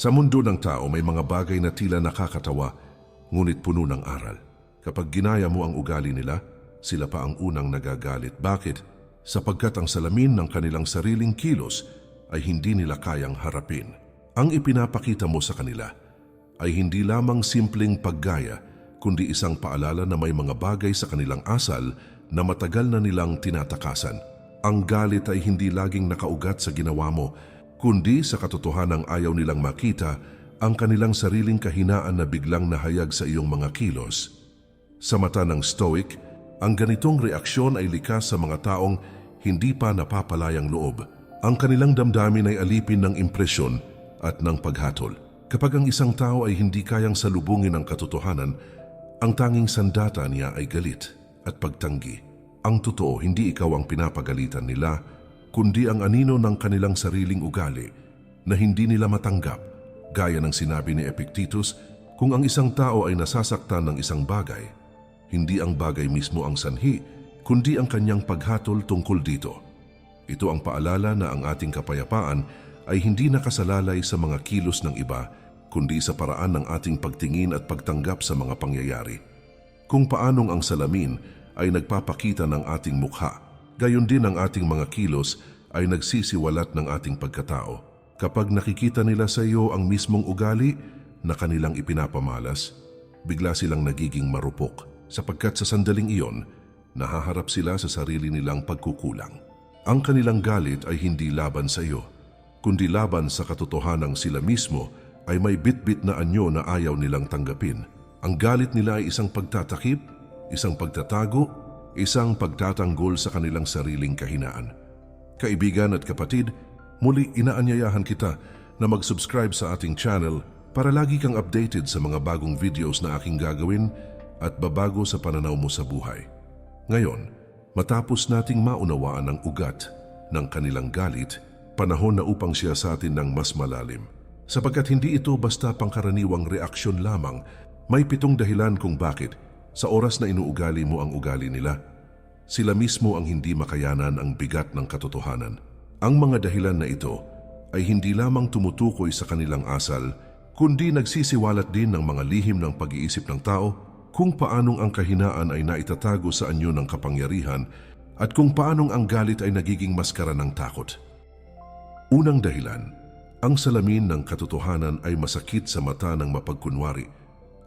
Sa mundo ng tao may mga bagay na tila nakakatawa, ngunit puno ng aral. Kapag ginaya mo ang ugali nila, sila pa ang unang nagagalit. Bakit? Sapagkat ang salamin ng kanilang sariling kilos ay hindi nila kayang harapin. Ang ipinapakita mo sa kanila ay hindi lamang simpleng paggaya, kundi isang paalala na may mga bagay sa kanilang asal na matagal na nilang tinatakasan. Ang galit ay hindi laging nakaugat sa ginawa mo, kundi sa katotohanang ayaw nilang makita ang kanilang sariling kahinaan na biglang nahayag sa iyong mga kilos. Sa mata ng Stoic, ang ganitong reaksyon ay likas sa mga taong hindi pa napapalayang loob. Ang kanilang damdamin ay alipin ng impresyon at ng paghatol. Kapag ang isang tao ay hindi kayang salubungin ang katotohanan, ang tanging sandata niya ay galit at pagtanggi. Ang totoo, hindi ikaw ang pinapagalitan nila, kundi ang anino ng kanilang sariling ugali na hindi nila matanggap. Gaya ng sinabi ni Epictetus, kung ang isang tao ay nasasaktan ng isang bagay, hindi ang bagay mismo ang sanhi, kundi ang kanyang paghatol tungkol dito. Ito ang paalala na ang ating kapayapaan ay hindi nakasalalay sa mga kilos ng iba, kundi sa paraan ng ating pagtingin at pagtanggap sa mga pangyayari. Kung paanong ang salamin ay nagpapakita ng ating mukha, gayon din ang ating mga kilos ay nagsisiwalat ng ating pagkatao. Kapag nakikita nila sa iyo ang mismong ugali na kanilang ipinapamalas, bigla silang nagiging marupok sapagkat sa sandaling iyon, nahaharap sila sa sarili nilang pagkukulang. Ang kanilang galit ay hindi laban sa iyo, kundi laban sa katotohanang sila mismo ay may bitbit na anyo na ayaw nilang tanggapin. Ang galit nila ay isang pagtatakip, isang pagtatago, isang pagtatanggol sa kanilang sariling kahinaan. Kaibigan at kapatid, muli inaanyayahan kita na mag-subscribe sa ating channel para lagi kang updated sa mga bagong videos na aking gagawin at babago sa pananaw mo sa buhay. Ngayon, matapos nating maunawaan ang ugat ng kanilang galit, panahon na upang siya sa atin ng mas malalim. Sapagkat hindi ito basta pangkaraniwang reaksyon lamang, may pitong dahilan kung bakit sa oras na inuugali mo ang ugali nila. Sila mismo ang hindi makayanan ang bigat ng katotohanan. Ang mga dahilan na ito ay hindi lamang tumutukoy sa kanilang asal, kundi nagsisiwalat din ng mga lihim ng pag-iisip ng tao kung paanong ang kahinaan ay naitatago sa anyo ng kapangyarihan at kung paanong ang galit ay nagiging maskara ng takot. Unang dahilan, ang salamin ng katotohanan ay masakit sa mata ng mapagkunwari.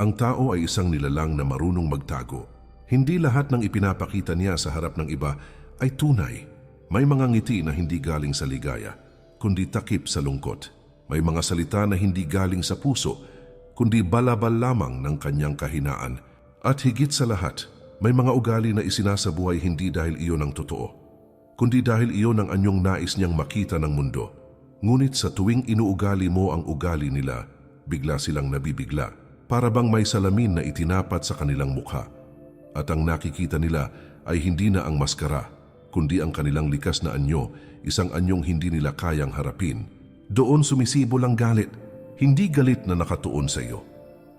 Ang tao ay isang nilalang na marunong magtago. Hindi lahat ng ipinapakita niya sa harap ng iba ay tunay. May mga ngiti na hindi galing sa ligaya, kundi takip sa lungkot. May mga salita na hindi galing sa puso, kundi balabal lamang ng kanyang kahinaan. At higit sa lahat, may mga ugali na isinasabuhay hindi dahil iyon ang totoo, kundi dahil iyon ang anyong nais niyang makita ng mundo. Ngunit sa tuwing inuugali mo ang ugali nila, bigla silang nabibigla, para bang may salamin na itinapat sa kanilang mukha. At ang nakikita nila ay hindi na ang maskara, kundi ang kanilang likas na anyo, isang anyong hindi nila kayang harapin. Doon sumisibo lang galit, hindi galit na nakatuon sa iyo,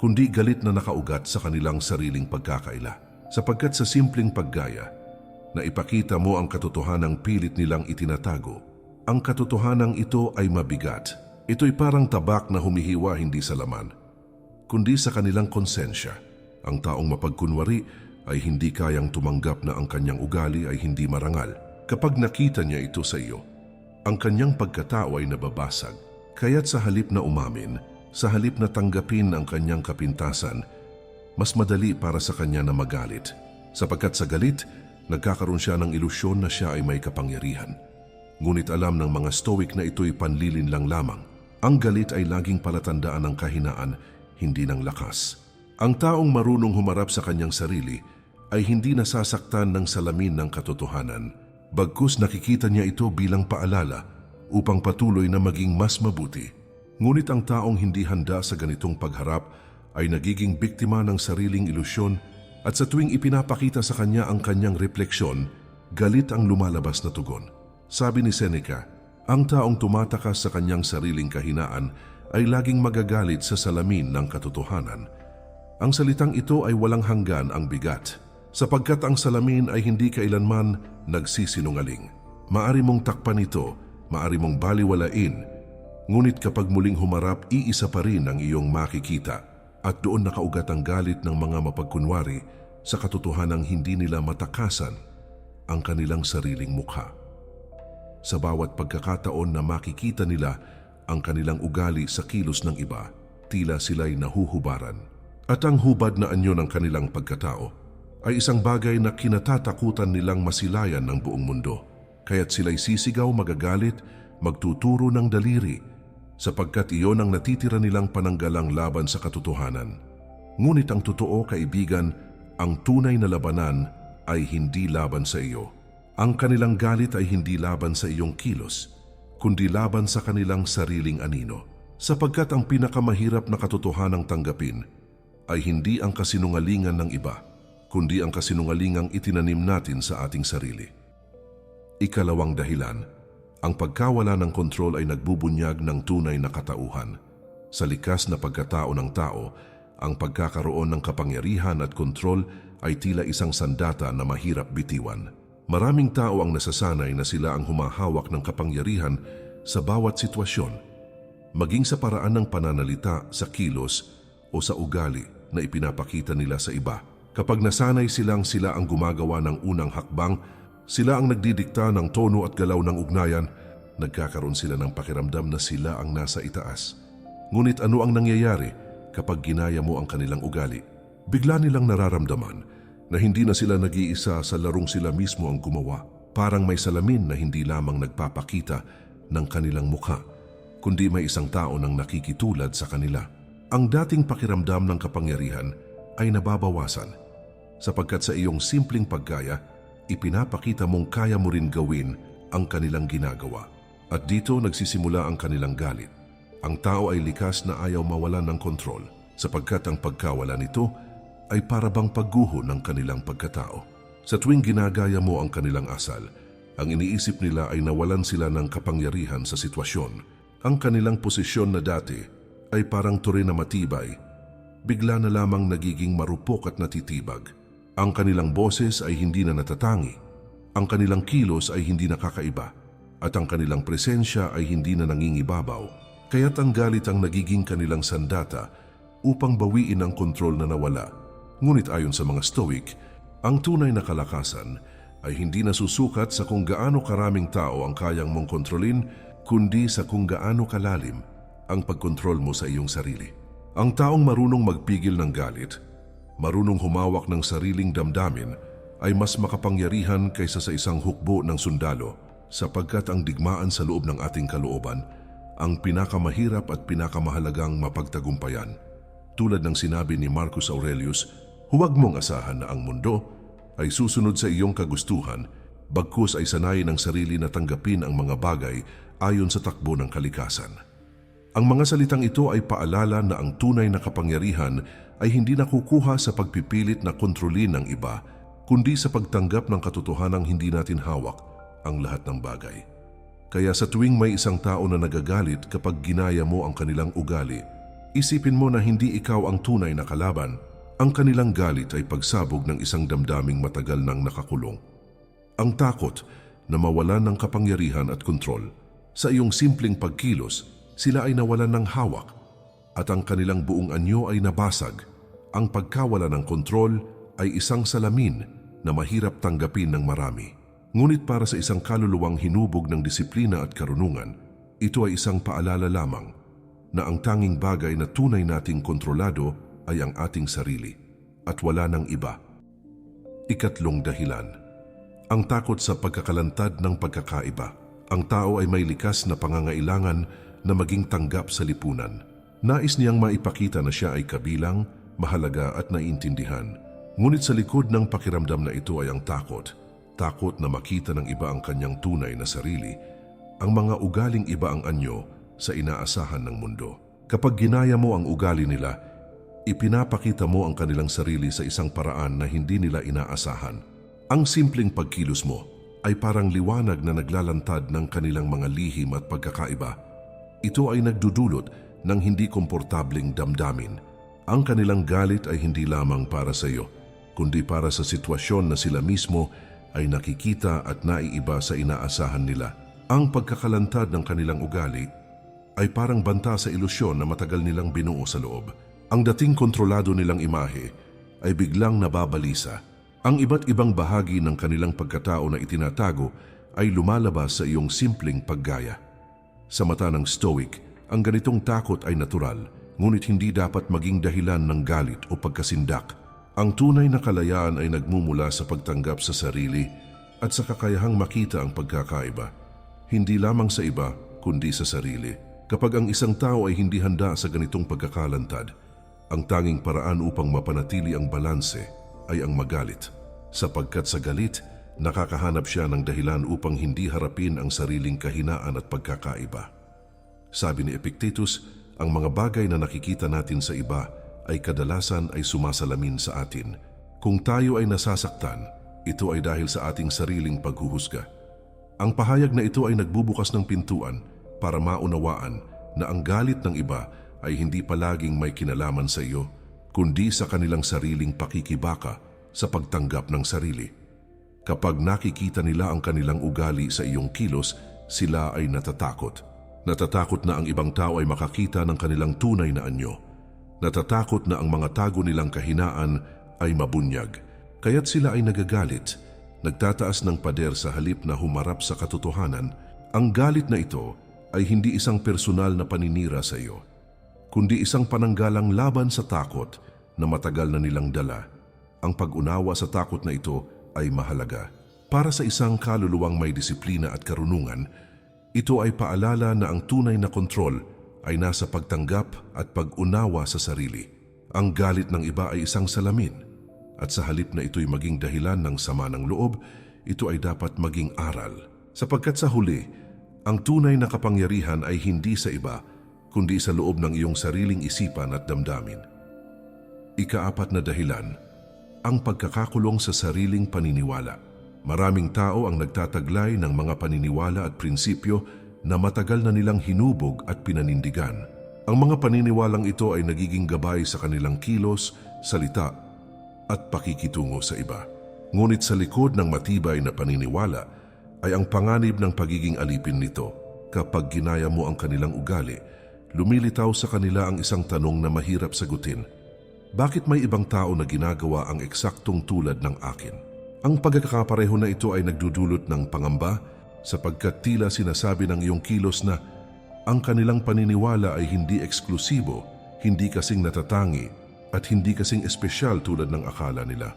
kundi galit na nakaugat sa kanilang sariling pagkakaila. Sapagkat sa simpleng paggaya, na ipakita mo ang katotohanang pilit nilang itinatago, ang katotohanang ito ay mabigat. Ito'y parang tabak na humihiwa hindi sa laman, kundi sa kanilang konsensya. Ang taong mapagkunwari ay hindi kayang tumanggap na ang kanyang ugali ay hindi marangal. Kapag nakita niya ito sa iyo, ang kanyang pagkatao ay nababasag. Kaya't sa halip na umamin, sa halip na tanggapin ang kanyang kapintasan, mas madali para sa kanya na magalit. Sapagkat sa galit, nagkakaroon siya ng ilusyon na siya ay may kapangyarihan. Ngunit alam ng mga stoic na ito'y panlilin lang lamang. Ang galit ay laging palatandaan ng kahinaan, hindi ng lakas. Ang taong marunong humarap sa kanyang sarili ay hindi nasasaktan ng salamin ng katotohanan. Bagkus nakikita niya ito bilang paalala upang patuloy na maging mas mabuti. Ngunit ang taong hindi handa sa ganitong pagharap ay nagiging biktima ng sariling ilusyon at sa tuwing ipinapakita sa kanya ang kanyang refleksyon, galit ang lumalabas na tugon. Sabi ni Seneca, ang taong tumatakas sa kanyang sariling kahinaan ay laging magagalit sa salamin ng katotohanan. Ang salitang ito ay walang hanggan ang bigat, sapagkat ang salamin ay hindi kailanman nagsisinungaling. Maari mong takpan ito, maari mong baliwalain, Ngunit kapag muling humarap, iisa pa rin ang iyong makikita at doon nakaugat ang galit ng mga mapagkunwari sa katotohanang hindi nila matakasan ang kanilang sariling mukha. Sa bawat pagkakataon na makikita nila ang kanilang ugali sa kilos ng iba, tila sila'y nahuhubaran. At ang hubad na anyo ng kanilang pagkatao ay isang bagay na kinatatakutan nilang masilayan ng buong mundo. Kaya't sila'y sisigaw, magagalit, magtuturo ng daliri, sapagkat iyon ang natitira nilang pananggalang laban sa katotohanan. Ngunit ang totoo, kaibigan, ang tunay na labanan ay hindi laban sa iyo. Ang kanilang galit ay hindi laban sa iyong kilos, kundi laban sa kanilang sariling anino. Sapagkat ang pinakamahirap na katotohanang tanggapin ay hindi ang kasinungalingan ng iba, kundi ang kasinungalingang itinanim natin sa ating sarili. Ikalawang dahilan, ang pagkawala ng kontrol ay nagbubunyag ng tunay na katauhan. Sa likas na pagkatao ng tao, ang pagkakaroon ng kapangyarihan at kontrol ay tila isang sandata na mahirap bitiwan. Maraming tao ang nasasanay na sila ang humahawak ng kapangyarihan sa bawat sitwasyon, maging sa paraan ng pananalita, sa kilos o sa ugali na ipinapakita nila sa iba. Kapag nasanay silang sila ang gumagawa ng unang hakbang, sila ang nagdidikta ng tono at galaw ng ugnayan, nagkakaroon sila ng pakiramdam na sila ang nasa itaas. Ngunit ano ang nangyayari kapag ginaya mo ang kanilang ugali? Bigla nilang nararamdaman na hindi na sila nag-iisa sa larong sila mismo ang gumawa. Parang may salamin na hindi lamang nagpapakita ng kanilang mukha, kundi may isang tao nang nakikitulad sa kanila. Ang dating pakiramdam ng kapangyarihan ay nababawasan sapagkat sa iyong simpleng paggaya, ipinapakita mong kaya mo rin gawin ang kanilang ginagawa. At dito nagsisimula ang kanilang galit. Ang tao ay likas na ayaw mawalan ng kontrol sapagkat ang pagkawala nito ay parabang pagguho ng kanilang pagkatao. Sa tuwing ginagaya mo ang kanilang asal, ang iniisip nila ay nawalan sila ng kapangyarihan sa sitwasyon. Ang kanilang posisyon na dati ay parang turi na matibay, bigla na lamang nagiging marupok at natitibag. Ang kanilang boses ay hindi na natatangi, ang kanilang kilos ay hindi nakakaiba, at ang kanilang presensya ay hindi na nangingibabaw. Kaya't ang galit ang nagiging kanilang sandata upang bawiin ang kontrol na nawala. Ngunit ayon sa mga Stoic, ang tunay na kalakasan ay hindi nasusukat sa kung gaano karaming tao ang kayang mong kontrolin, kundi sa kung gaano kalalim ang pagkontrol mo sa iyong sarili. Ang taong marunong magpigil ng galit, marunong humawak ng sariling damdamin, ay mas makapangyarihan kaysa sa isang hukbo ng sundalo sapagkat ang digmaan sa loob ng ating kalooban ang pinakamahirap at pinakamahalagang mapagtagumpayan. Tulad ng sinabi ni Marcus Aurelius, huwag mong asahan na ang mundo ay susunod sa iyong kagustuhan, bagkus ay sanay ng sarili na tanggapin ang mga bagay ayon sa takbo ng kalikasan. Ang mga salitang ito ay paalala na ang tunay na kapangyarihan ay hindi nakukuha sa pagpipilit na kontrolin ng iba, kundi sa pagtanggap ng katotohanang hindi natin hawak ang lahat ng bagay. Kaya sa tuwing may isang tao na nagagalit kapag ginaya mo ang kanilang ugali, isipin mo na hindi ikaw ang tunay na kalaban. Ang kanilang galit ay pagsabog ng isang damdaming matagal nang nakakulong. Ang takot na mawalan ng kapangyarihan at kontrol. Sa iyong simpleng pagkilos, sila ay nawalan ng hawak at ang kanilang buong anyo ay nabasag. Ang pagkawala ng kontrol ay isang salamin na mahirap tanggapin ng marami. Ngunit para sa isang kaluluwang hinubog ng disiplina at karunungan, ito ay isang paalala lamang na ang tanging bagay na tunay nating kontrolado ay ang ating sarili at wala ng iba. Ikatlong dahilan, ang takot sa pagkakalantad ng pagkakaiba. Ang tao ay may likas na pangangailangan na maging tanggap sa lipunan. Nais niyang maipakita na siya ay kabilang, mahalaga at naiintindihan. Ngunit sa likod ng pakiramdam na ito ay ang takot. Takot na makita ng iba ang kanyang tunay na sarili. Ang mga ugaling iba ang anyo sa inaasahan ng mundo. Kapag ginaya mo ang ugali nila, ipinapakita mo ang kanilang sarili sa isang paraan na hindi nila inaasahan. Ang simpleng pagkilos mo ay parang liwanag na naglalantad ng kanilang mga lihim at pagkakaiba. Ito ay nagdudulot ng hindi komportabling damdamin. Ang kanilang galit ay hindi lamang para sa iyo, kundi para sa sitwasyon na sila mismo ay nakikita at naiiba sa inaasahan nila. Ang pagkakalantad ng kanilang ugali ay parang banta sa ilusyon na matagal nilang binuo sa loob. Ang dating kontrolado nilang imahe ay biglang nababalisa. Ang iba't ibang bahagi ng kanilang pagkatao na itinatago ay lumalabas sa iyong simpleng paggaya. Sa mata ng Stoic, ang ganitong takot ay natural, ngunit hindi dapat maging dahilan ng galit o pagkasindak. Ang tunay na kalayaan ay nagmumula sa pagtanggap sa sarili at sa kakayahang makita ang pagkakaiba. Hindi lamang sa iba, kundi sa sarili. Kapag ang isang tao ay hindi handa sa ganitong pagkakalantad, ang tanging paraan upang mapanatili ang balanse ay ang magalit. Sapagkat sa galit, nakakahanap siya ng dahilan upang hindi harapin ang sariling kahinaan at pagkakaiba. Sabi ni Epictetus, ang mga bagay na nakikita natin sa iba ay kadalasan ay sumasalamin sa atin. Kung tayo ay nasasaktan, ito ay dahil sa ating sariling paghuhusga. Ang pahayag na ito ay nagbubukas ng pintuan para maunawaan na ang galit ng iba ay hindi palaging may kinalaman sa iyo, kundi sa kanilang sariling pakikibaka sa pagtanggap ng sarili. Kapag nakikita nila ang kanilang ugali sa iyong kilos, sila ay natatakot. Natatakot na ang ibang tao ay makakita ng kanilang tunay na anyo. Natatakot na ang mga tago nilang kahinaan ay mabunyag. Kaya't sila ay nagagalit, nagtataas ng pader sa halip na humarap sa katotohanan. Ang galit na ito ay hindi isang personal na paninira sa iyo, kundi isang pananggalang laban sa takot na matagal na nilang dala. Ang pag-unawa sa takot na ito ay mahalaga. Para sa isang kaluluwang may disiplina at karunungan, ito ay paalala na ang tunay na kontrol ay nasa pagtanggap at pag-unawa sa sarili. Ang galit ng iba ay isang salamin at sa halip na ito'y maging dahilan ng sama ng loob, ito ay dapat maging aral. Sapagkat sa huli, ang tunay na kapangyarihan ay hindi sa iba, kundi sa loob ng iyong sariling isipan at damdamin. Ikaapat na dahilan, ang pagkakakulong sa sariling paniniwala. Maraming tao ang nagtataglay ng mga paniniwala at prinsipyo na matagal na nilang hinubog at pinanindigan. Ang mga paniniwalang ito ay nagiging gabay sa kanilang kilos, salita at pakikitungo sa iba. Ngunit sa likod ng matibay na paniniwala ay ang panganib ng pagiging alipin nito. Kapag ginaya mo ang kanilang ugali, lumilitaw sa kanila ang isang tanong na mahirap sagutin. Bakit may ibang tao na ginagawa ang eksaktong tulad ng akin? Ang pagkakapareho na ito ay nagdudulot ng pangamba sapagkat tila sinasabi ng iyong kilos na ang kanilang paniniwala ay hindi eksklusibo, hindi kasing natatangi at hindi kasing espesyal tulad ng akala nila.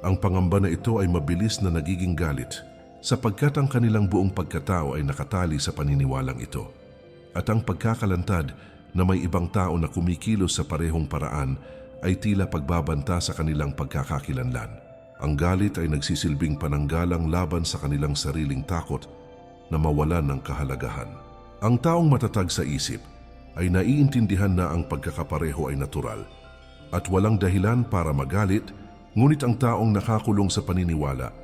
Ang pangamba na ito ay mabilis na nagiging galit sapagkat ang kanilang buong pagkatao ay nakatali sa paniniwalang ito. At ang pagkakalantad na may ibang tao na kumikilos sa parehong paraan ay tila pagbabanta sa kanilang pagkakakilanlan. Ang galit ay nagsisilbing pananggalang laban sa kanilang sariling takot na mawalan ng kahalagahan. Ang taong matatag sa isip ay naiintindihan na ang pagkakapareho ay natural at walang dahilan para magalit, ngunit ang taong nakakulong sa paniniwala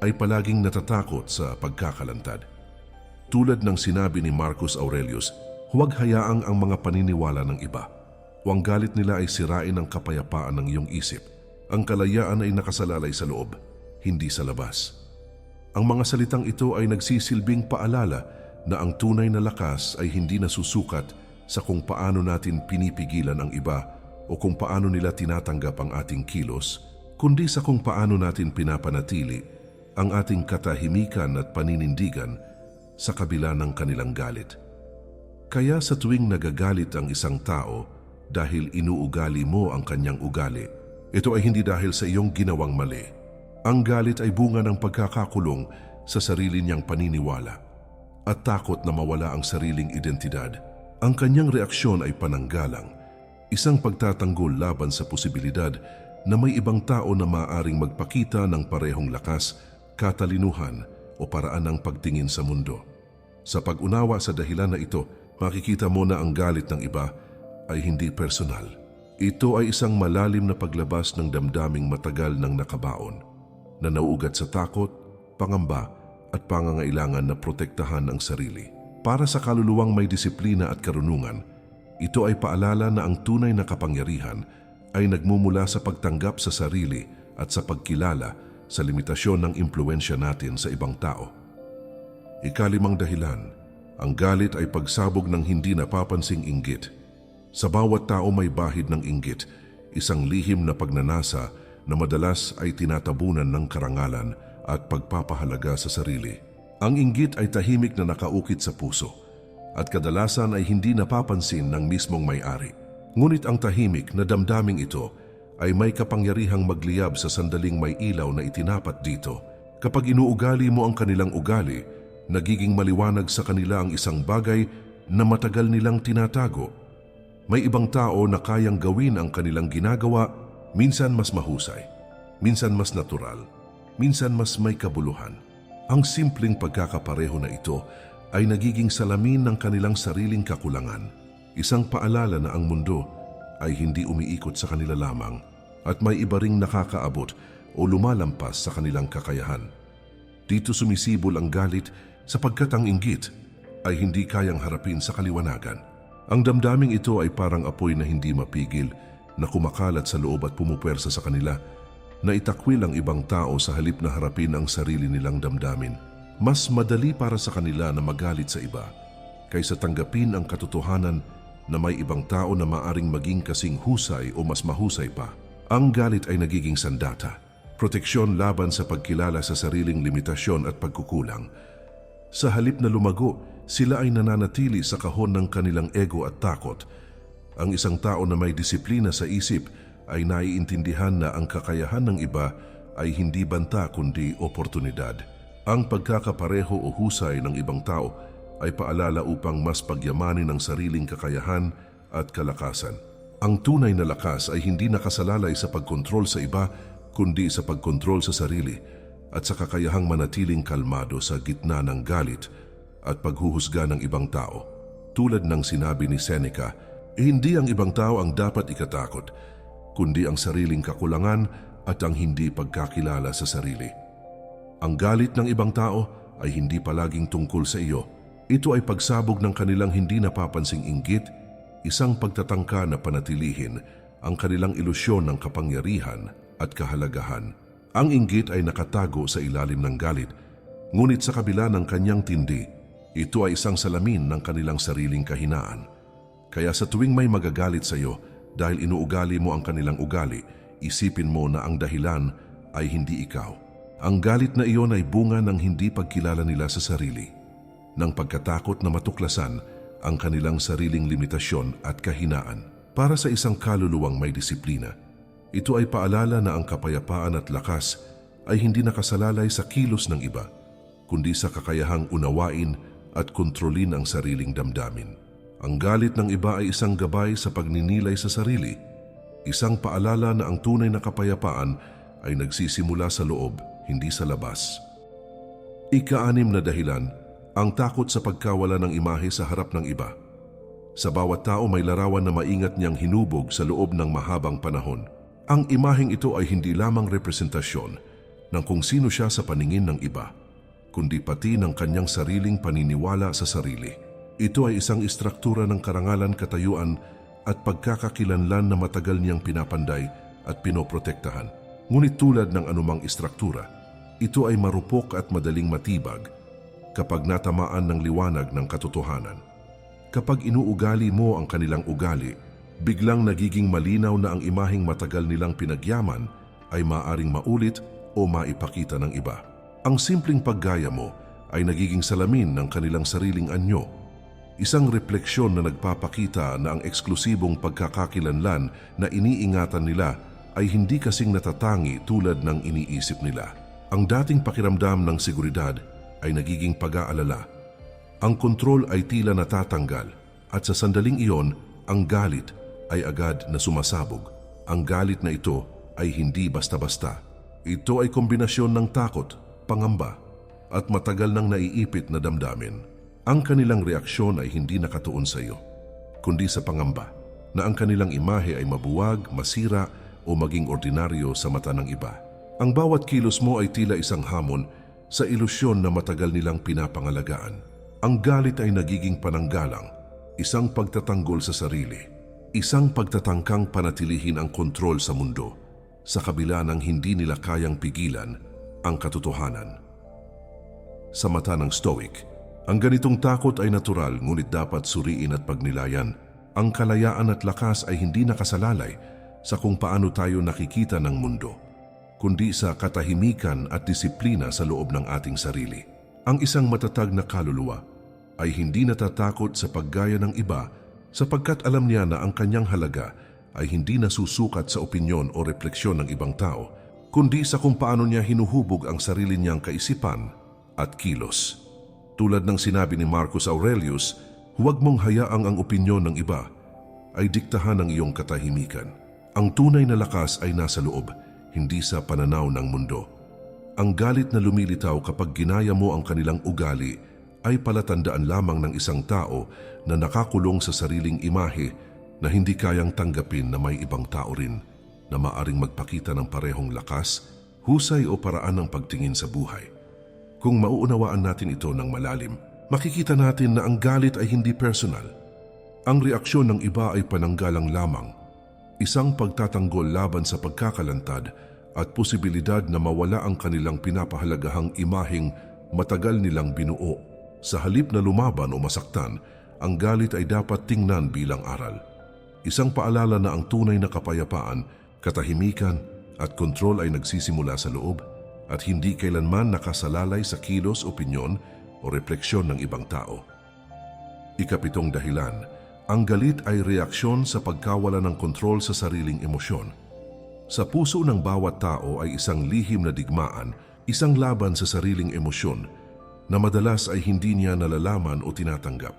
ay palaging natatakot sa pagkakalantad. Tulad ng sinabi ni Marcus Aurelius, huwag hayaang ang mga paniniwala ng iba. Huwag galit nila ay sirain ang kapayapaan ng iyong isip ang kalayaan ay nakasalalay sa loob, hindi sa labas. Ang mga salitang ito ay nagsisilbing paalala na ang tunay na lakas ay hindi nasusukat sa kung paano natin pinipigilan ang iba o kung paano nila tinatanggap ang ating kilos, kundi sa kung paano natin pinapanatili ang ating katahimikan at paninindigan sa kabila ng kanilang galit. Kaya sa tuwing nagagalit ang isang tao dahil inuugali mo ang kanyang ugali, ito ay hindi dahil sa iyong ginawang mali. Ang galit ay bunga ng pagkakakulong sa sarili niyang paniniwala at takot na mawala ang sariling identidad. Ang kanyang reaksyon ay pananggalang, isang pagtatanggol laban sa posibilidad na may ibang tao na maaring magpakita ng parehong lakas, katalinuhan o paraan ng pagtingin sa mundo. Sa pag-unawa sa dahilan na ito, makikita mo na ang galit ng iba ay hindi personal ito ay isang malalim na paglabas ng damdaming matagal ng nakabaon na nauugat sa takot, pangamba at pangangailangan na protektahan ang sarili. Para sa kaluluwang may disiplina at karunungan, ito ay paalala na ang tunay na kapangyarihan ay nagmumula sa pagtanggap sa sarili at sa pagkilala sa limitasyon ng impluensya natin sa ibang tao. Ikalimang dahilan, Ang galit ay pagsabog ng hindi napapansing inggit. Sa bawat tao may bahid ng inggit, isang lihim na pagnanasa na madalas ay tinatabunan ng karangalan at pagpapahalaga sa sarili. Ang inggit ay tahimik na nakaukit sa puso at kadalasan ay hindi napapansin ng mismong may-ari. Ngunit ang tahimik na damdaming ito ay may kapangyarihang magliyab sa sandaling may ilaw na itinapat dito. Kapag inuugali mo ang kanilang ugali, nagiging maliwanag sa kanila ang isang bagay na matagal nilang tinatago. May ibang tao na kayang gawin ang kanilang ginagawa, minsan mas mahusay, minsan mas natural, minsan mas may kabuluhan. Ang simpleng pagkakapareho na ito ay nagiging salamin ng kanilang sariling kakulangan. Isang paalala na ang mundo ay hindi umiikot sa kanila lamang at may iba ring nakakaabot o lumalampas sa kanilang kakayahan. Dito sumisibol ang galit sapagkat ang inggit ay hindi kayang harapin sa kaliwanagan. Ang damdaming ito ay parang apoy na hindi mapigil na kumakalat sa loob at pumupersa sa kanila na itakwil ang ibang tao sa halip na harapin ang sarili nilang damdamin. Mas madali para sa kanila na magalit sa iba kaysa tanggapin ang katotohanan na may ibang tao na maaring maging kasing husay o mas mahusay pa. Ang galit ay nagiging sandata, proteksyon laban sa pagkilala sa sariling limitasyon at pagkukulang. Sa halip na lumago, sila ay nananatili sa kahon ng kanilang ego at takot. Ang isang tao na may disiplina sa isip ay naiintindihan na ang kakayahan ng iba ay hindi banta kundi oportunidad. Ang pagkakapareho o husay ng ibang tao ay paalala upang mas pagyamanin ang sariling kakayahan at kalakasan. Ang tunay na lakas ay hindi nakasalalay sa pagkontrol sa iba kundi sa pagkontrol sa sarili at sa kakayahang manatiling kalmado sa gitna ng galit at paghuhusga ng ibang tao. Tulad ng sinabi ni Seneca, eh, hindi ang ibang tao ang dapat ikatakot, kundi ang sariling kakulangan at ang hindi pagkakilala sa sarili. Ang galit ng ibang tao ay hindi palaging tungkol sa iyo. Ito ay pagsabog ng kanilang hindi napapansing inggit, isang pagtatangka na panatilihin ang kanilang ilusyon ng kapangyarihan at kahalagahan. Ang inggit ay nakatago sa ilalim ng galit, ngunit sa kabila ng kanyang tindi, ito ay isang salamin ng kanilang sariling kahinaan. Kaya sa tuwing may magagalit sa iyo dahil inuugali mo ang kanilang ugali, isipin mo na ang dahilan ay hindi ikaw. Ang galit na iyon ay bunga ng hindi pagkilala nila sa sarili, ng pagkatakot na matuklasan ang kanilang sariling limitasyon at kahinaan. Para sa isang kaluluwang may disiplina, ito ay paalala na ang kapayapaan at lakas ay hindi nakasalalay sa kilos ng iba, kundi sa kakayahang unawain at kontrolin ang sariling damdamin. Ang galit ng iba ay isang gabay sa pagninilay sa sarili, isang paalala na ang tunay na kapayapaan ay nagsisimula sa loob, hindi sa labas. Ika-anim na dahilan, ang takot sa pagkawala ng imahe sa harap ng iba. Sa bawat tao may larawan na maingat niyang hinubog sa loob ng mahabang panahon. Ang imaheng ito ay hindi lamang representasyon ng kung sino siya sa paningin ng iba, kundi pati ng kanyang sariling paniniwala sa sarili. Ito ay isang istruktura ng karangalan katayuan at pagkakakilanlan na matagal niyang pinapanday at pinoprotektahan. Ngunit tulad ng anumang istruktura, ito ay marupok at madaling matibag kapag natamaan ng liwanag ng katotohanan. Kapag inuugali mo ang kanilang ugali, biglang nagiging malinaw na ang imaheng matagal nilang pinagyaman ay maaring maulit o maipakita ng iba. Ang simpleng paggaya mo ay nagiging salamin ng kanilang sariling anyo, isang refleksyon na nagpapakita na ang eksklusibong pagkakakilanlan na iniingatan nila ay hindi kasing natatangi tulad ng iniisip nila. Ang dating pakiramdam ng seguridad ay nagiging pag-aalala. Ang kontrol ay tila natatanggal at sa sandaling iyon, ang galit ay agad na sumasabog. Ang galit na ito ay hindi basta-basta. Ito ay kombinasyon ng takot, pangamba, at matagal nang naiipit na damdamin. Ang kanilang reaksyon ay hindi nakatuon sa iyo, kundi sa pangamba na ang kanilang imahe ay mabuwag, masira o maging ordinaryo sa mata ng iba. Ang bawat kilos mo ay tila isang hamon sa ilusyon na matagal nilang pinapangalagaan. Ang galit ay nagiging pananggalang, isang pagtatanggol sa sarili, isang pagtatangkang panatilihin ang kontrol sa mundo sa kabila ng hindi nila kayang pigilan ang katotohanan. Sa mata ng Stoic, Ang ganitong takot ay natural ngunit dapat suriin at pagnilayan. Ang kalayaan at lakas ay hindi nakasalalay sa kung paano tayo nakikita ng mundo, kundi sa katahimikan at disiplina sa loob ng ating sarili. Ang isang matatag na kaluluwa ay hindi natatakot sa paggaya ng iba sapagkat alam niya na ang kanyang halaga ay hindi nasusukat sa opinyon o refleksyon ng ibang tao, kundi sa kung paano niya hinuhubog ang sarili niyang kaisipan at kilos. Tulad ng sinabi ni Marcus Aurelius, huwag mong hayaang ang opinyon ng iba ay diktahan ng iyong katahimikan. Ang tunay na lakas ay nasa loob, hindi sa pananaw ng mundo. Ang galit na lumilitaw kapag ginaya mo ang kanilang ugali ay palatandaan lamang ng isang tao na nakakulong sa sariling imahe na hindi kayang tanggapin na may ibang tao rin na maaring magpakita ng parehong lakas, husay o paraan ng pagtingin sa buhay. Kung mauunawaan natin ito ng malalim, makikita natin na ang galit ay hindi personal. Ang reaksyon ng iba ay pananggalang lamang, isang pagtatanggol laban sa pagkakalantad at posibilidad na mawala ang kanilang pinapahalagahang imaheng matagal nilang binuo. Sa halip na lumaban o masaktan, ang galit ay dapat tingnan bilang aral. Isang paalala na ang tunay na kapayapaan, katahimikan at kontrol ay nagsisimula sa loob at hindi kailanman nakasalalay sa kilos, opinyon o refleksyon ng ibang tao. Ikapitong dahilan, ang galit ay reaksyon sa pagkawala ng kontrol sa sariling emosyon. Sa puso ng bawat tao ay isang lihim na digmaan, isang laban sa sariling emosyon na madalas ay hindi niya nalalaman o tinatanggap.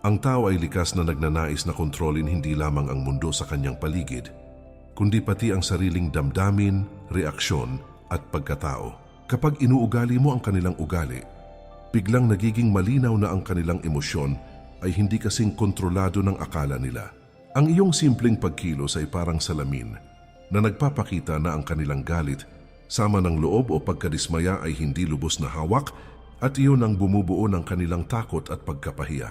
Ang tao ay likas na nagnanais na kontrolin hindi lamang ang mundo sa kanyang paligid, kundi pati ang sariling damdamin, reaksyon at pagkatao. Kapag inuugali mo ang kanilang ugali, biglang nagiging malinaw na ang kanilang emosyon ay hindi kasing kontrolado ng akala nila. Ang iyong simpleng pagkilos ay parang salamin na nagpapakita na ang kanilang galit, sama ng loob o pagkadismaya ay hindi lubos na hawak at iyon ang bumubuo ng kanilang takot at pagkapahiya.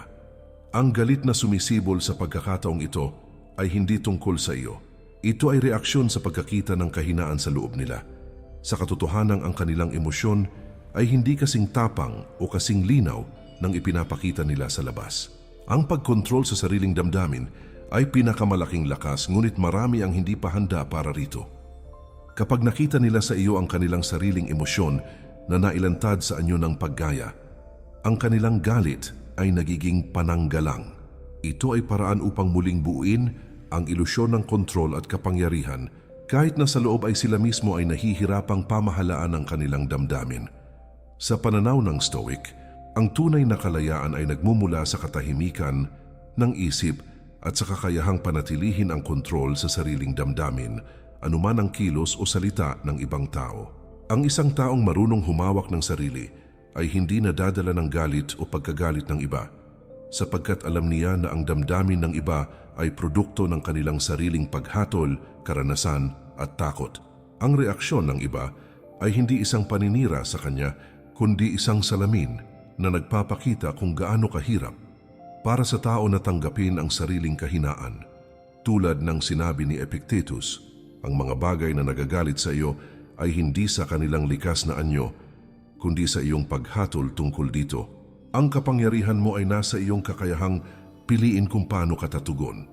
Ang galit na sumisibol sa pagkakataong ito ay hindi tungkol sa iyo. Ito ay reaksyon sa pagkakita ng kahinaan sa loob nila. Sa katotohanan ang kanilang emosyon ay hindi kasing tapang o kasing linaw ng ipinapakita nila sa labas. Ang pagkontrol sa sariling damdamin ay pinakamalaking lakas ngunit marami ang hindi pa handa para rito. Kapag nakita nila sa iyo ang kanilang sariling emosyon na nailantad sa anyo ng paggaya, ang kanilang galit ay nagiging pananggalang. Ito ay paraan upang muling buuin ang ilusyon ng kontrol at kapangyarihan kahit na sa loob ay sila mismo ay nahihirapang pamahalaan ang kanilang damdamin. Sa pananaw ng Stoic, ang tunay na kalayaan ay nagmumula sa katahimikan ng isip at sa kakayahang panatilihin ang kontrol sa sariling damdamin, anuman ang kilos o salita ng ibang tao. Ang isang taong marunong humawak ng sarili ay hindi nadadala ng galit o pagkagalit ng iba, sapagkat alam niya na ang damdamin ng iba ay produkto ng kanilang sariling paghatol, karanasan at takot. Ang reaksyon ng iba ay hindi isang paninira sa kanya, kundi isang salamin na nagpapakita kung gaano kahirap para sa tao na tanggapin ang sariling kahinaan. Tulad ng sinabi ni Epictetus, ang mga bagay na nagagalit sa iyo ay hindi sa kanilang likas na anyo, kundi sa iyong paghatol tungkol dito. Ang kapangyarihan mo ay nasa iyong kakayahang piliin kung paano katatugon.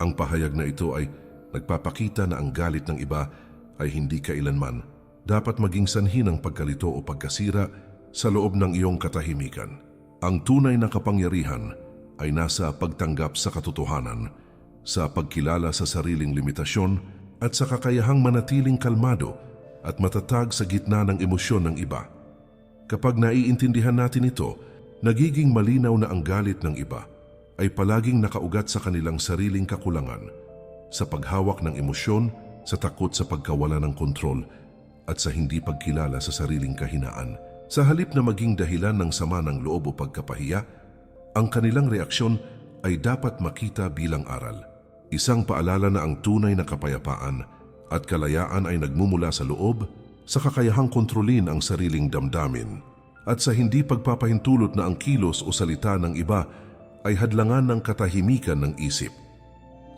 Ang pahayag na ito ay nagpapakita na ang galit ng iba ay hindi kailanman dapat maging sanhi ng pagkalito o pagkasira sa loob ng iyong katahimikan. Ang tunay na kapangyarihan ay nasa pagtanggap sa katotohanan, sa pagkilala sa sariling limitasyon at sa kakayahang manatiling kalmado at matatag sa gitna ng emosyon ng iba. Kapag naiintindihan natin ito, nagiging malinaw na ang galit ng iba ay palaging nakaugat sa kanilang sariling kakulangan, sa paghawak ng emosyon, sa takot sa pagkawala ng kontrol at sa hindi pagkilala sa sariling kahinaan. Sa halip na maging dahilan ng sama ng loob o pagkapahiya, ang kanilang reaksyon ay dapat makita bilang aral. Isang paalala na ang tunay na kapayapaan at kalayaan ay nagmumula sa loob sa kakayahang kontrolin ang sariling damdamin at sa hindi pagpapahintulot na ang kilos o salita ng iba ay hadlangan ng katahimikan ng isip.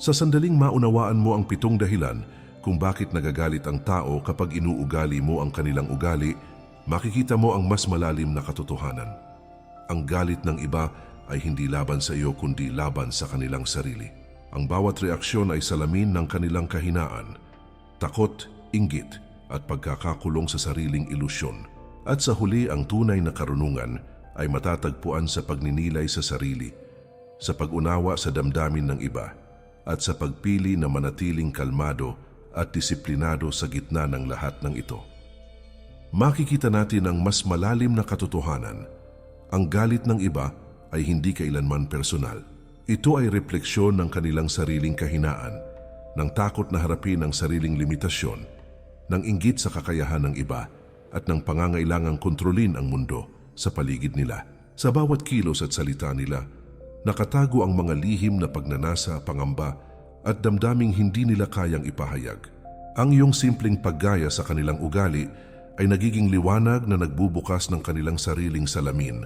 Sa sandaling maunawaan mo ang pitong dahilan kung bakit nagagalit ang tao kapag inuugali mo ang kanilang ugali, makikita mo ang mas malalim na katotohanan. ang galit ng iba ay hindi laban sa iyo kundi laban sa kanilang sarili. Ang bawat reaksyon ay salamin ng kanilang kahinaan, takot, inggit at pagkakakulong sa sariling ilusyon. At sa huli ang tunay na karunungan ay matatagpuan sa pagninilay sa sarili, sa pag-unawa sa damdamin ng iba, at sa pagpili na manatiling kalmado at disiplinado sa gitna ng lahat ng ito. Makikita natin ang mas malalim na katotohanan. Ang galit ng iba ay hindi kailanman personal. Ito ay refleksyon ng kanilang sariling kahinaan, ng takot na harapin ang sariling limitasyon, ng inggit sa kakayahan ng iba, at ng pangangailangang kontrolin ang mundo sa paligid nila. Sa bawat kilos at salita nila, nakatago ang mga lihim na pagnanasa, pangamba, at damdaming hindi nila kayang ipahayag. Ang iyong simpleng paggaya sa kanilang ugali ay nagiging liwanag na nagbubukas ng kanilang sariling salamin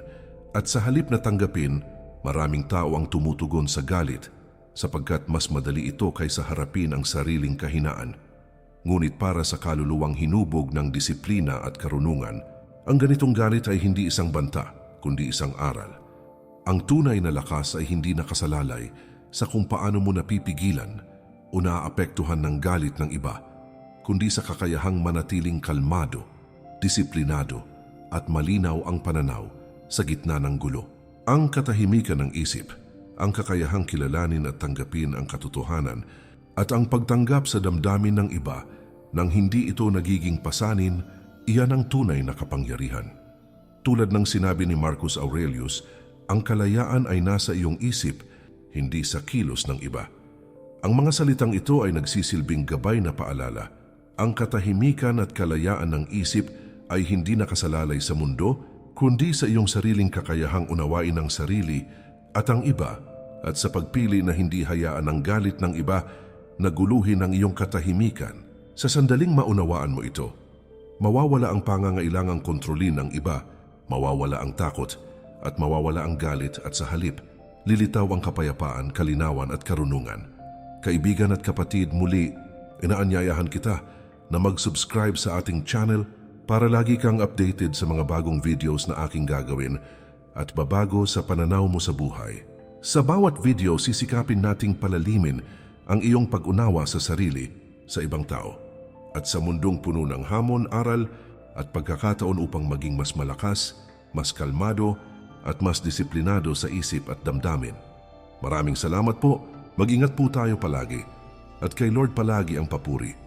at sa halip na tanggapin, maraming tao ang tumutugon sa galit sapagkat mas madali ito kaysa harapin ang sariling kahinaan. Ngunit para sa kaluluwang hinubog ng disiplina at karunungan, ang ganitong galit ay hindi isang banta, kundi isang aral. Ang tunay na lakas ay hindi nakasalalay sa kung paano mo napipigilan o naapektuhan ng galit ng iba, kundi sa kakayahang manatiling kalmado, disiplinado at malinaw ang pananaw sa gitna ng gulo. Ang katahimikan ng isip, ang kakayahang kilalanin at tanggapin ang katotohanan at ang pagtanggap sa damdamin ng iba nang hindi ito nagiging pasanin, iyan ang tunay na kapangyarihan. Tulad ng sinabi ni Marcus Aurelius, ang kalayaan ay nasa iyong isip, hindi sa kilos ng iba. Ang mga salitang ito ay nagsisilbing gabay na paalala. Ang katahimikan at kalayaan ng isip ay hindi nakasalalay sa mundo, kundi sa iyong sariling kakayahang unawain ang sarili at ang iba at sa pagpili na hindi hayaan ang galit ng iba na guluhin ang iyong katahimikan. Sa sandaling maunawaan mo ito, mawawala ang pangangailangang kontrolin ng iba, mawawala ang takot at mawawala ang galit at sa halip, lilitaw ang kapayapaan, kalinawan at karunungan. Kaibigan at kapatid, muli, inaanyayahan kita na mag-subscribe sa ating channel para lagi kang updated sa mga bagong videos na aking gagawin at babago sa pananaw mo sa buhay. Sa bawat video, sisikapin nating palalimin ang iyong pag-unawa sa sarili, sa ibang tao, at sa mundong puno ng hamon, aral at pagkakataon upang maging mas malakas, mas kalmado at mas disiplinado sa isip at damdamin. Maraming salamat po, mag-ingat po tayo palagi at kay Lord palagi ang papuri.